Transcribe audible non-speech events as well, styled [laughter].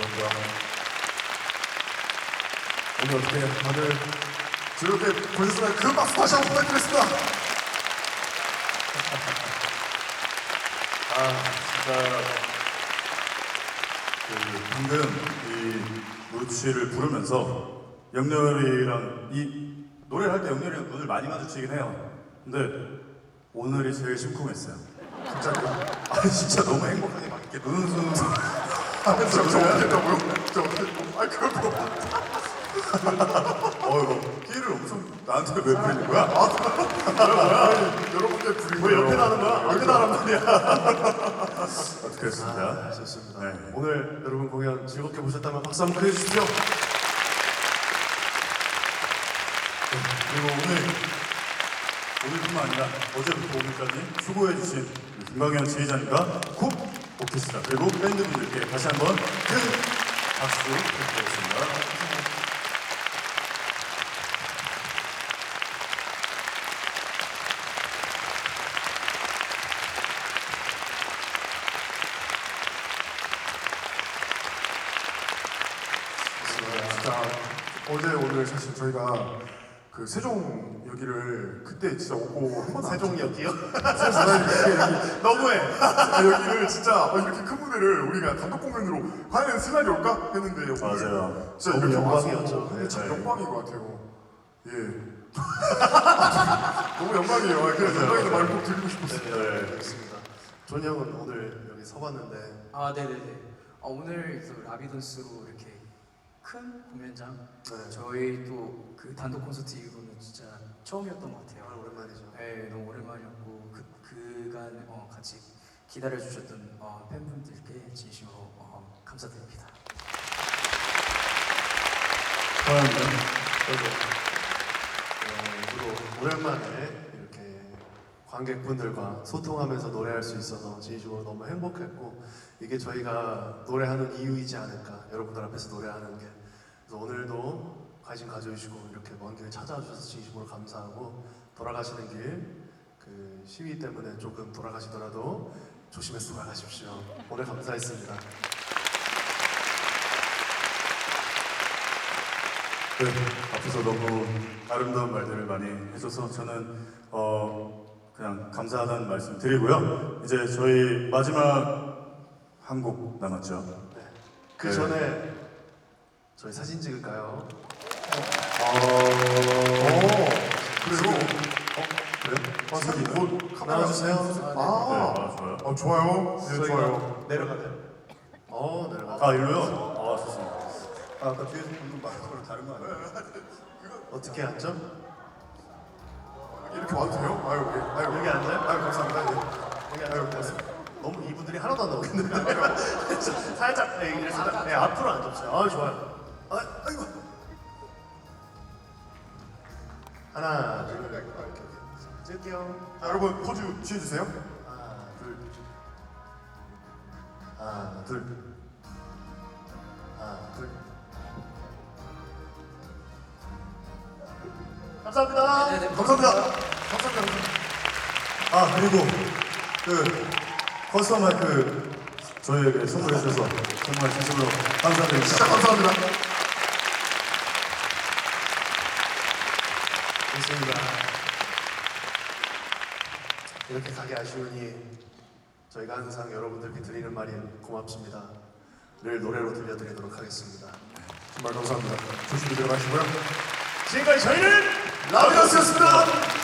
감사합니다. 오늘 어떻게 다들 즐겁게 보셨으면 그 박수 다시 한번 부탁드리겠습니다. [laughs] 아 진짜 그 방금 이 노치를 부르면서 영렬이랑 이 노래를 할 때 영렬이랑 눈을 많이 마주치긴 해요. 근데 오늘이 제일 심쿵했어요. 진짜요? 아 진짜 너무 행복하게 막 이렇게 아, 저, 저 어떻게 했다고요? 저 어떻게 했다고? 아, 그럴 거어 이거 피해를 엄청 나한테 왜 부리는 거야? 아니, 여러분들 부리고 왜 옆에 나는 거야? 옆에 나란 말이야. 어떻게 아, 했습니다. 좋습니다. 네. 오늘 여러분 공연 즐겁게 보셨다면 박수 한번 보내주십시오. 그리고 오늘 오늘뿐만 아니라 어제부터 오늘까지 수고해주신 김광현 지휘자님과 굽 오케스트라 그리고 밴드분들께 다시 한번 큰 박수 부탁드리겠습니다. 어제 오늘 사실 저희가 그 세종 여기를 그때 진짜 오고 한번 세종역이요? 세종 너무해. 여기를 진짜 어, 이렇게 큰 무대를 우리가 단독 공연으로 과연 스날이 올까 했는데 오늘 맞아요. 진짜 너무 이렇게 영광이었죠. 와서 근데 참 네. 영광인 것 같아요. 예. [laughs] 너무 영광이에요. 그래서 영광이도 말꼭 드리고 싶었어요. 네. 그렇습니다. 존 형은 오늘 여기 서봤는데 아, 네네네. 어, 오늘 그 라비던스로 이렇게 큰 공연장 네. 저희 또 그 단독 콘서트 이후로는 진짜 처음이었던 것 같아요. 오랜만이죠. 네, 너무 오랜만이었고 그 그간 어, 같이 기다려 주셨던 어, 팬분들께 진심으로 어, 감사드립니다. 사랑합니다. 저도 어, 오랜만에 관객분들과 소통하면서 노래할 수 있어서 진심으로 너무 행복했고 이게 저희가 노래하는 이유이지 않을까 여러분들 앞에서 노래하는 게. 그래서 오늘도 관심 가져주시고 이렇게 먼 길 찾아와 주셔서 진심으로 감사하고 돌아가시는 길 그 시위 때문에 조금 돌아가시더라도 조심해서 돌아가십시오. 오늘 감사했습니다. 네, 앞에서 너무 아름다운 말들을 많이 해줘서 저는 어 그냥 감사하다는 말씀 드리고요. 이제 저희 마지막 한 곡 남았죠. 네. 그 네. 전에 저희 사진 찍을까요? 오, 그래요? 어, 그래요? 아, 사진 뭐 카메라 나와주세요. 네, 아, 아 좋아요. 어, 좋아요. 네, 좋아요. 내려가나요? 어 내려가. 아 일로요? 아 좋습니다. 아, 아까 뒤에서 부른 말투랑 다른 거 아니에요? [laughs] 어떻게 앉죠? 이렇게 와도 돼요? 아유, 예. 아유, 여기 앉아요? 아유, 감사합니다. 예. 여기 앉아요. 너무 이분들이 하나도 안 나오겠는데. 그래서 살짝 네, 딱, 네, 앞으로 앉읍시다. 아 좋아요. 아, 아이고. 하나, 둘, 찍을게요. 자, 여러분 포즈 취해주세요. 하나, 둘. 하나, 둘. 하나, 둘. 감사합니다. 네 네 네. 감사합니다. 감사합니다. 아 그리고 그 커스텀 마이크 저희에게 선물해 주셔서 정말 진심으로 감사드립니다. 진짜 감사합니다. 좋습니다. 이렇게 가기 아쉬우니 저희가 항상 여러분들께 드리는 말이 고맙습니다. 를 노래로 들려드리도록 하겠습니다. 정말 감사합니다. 조심히 들어가시고요. 지금까지 저희는 라비너스였습니다.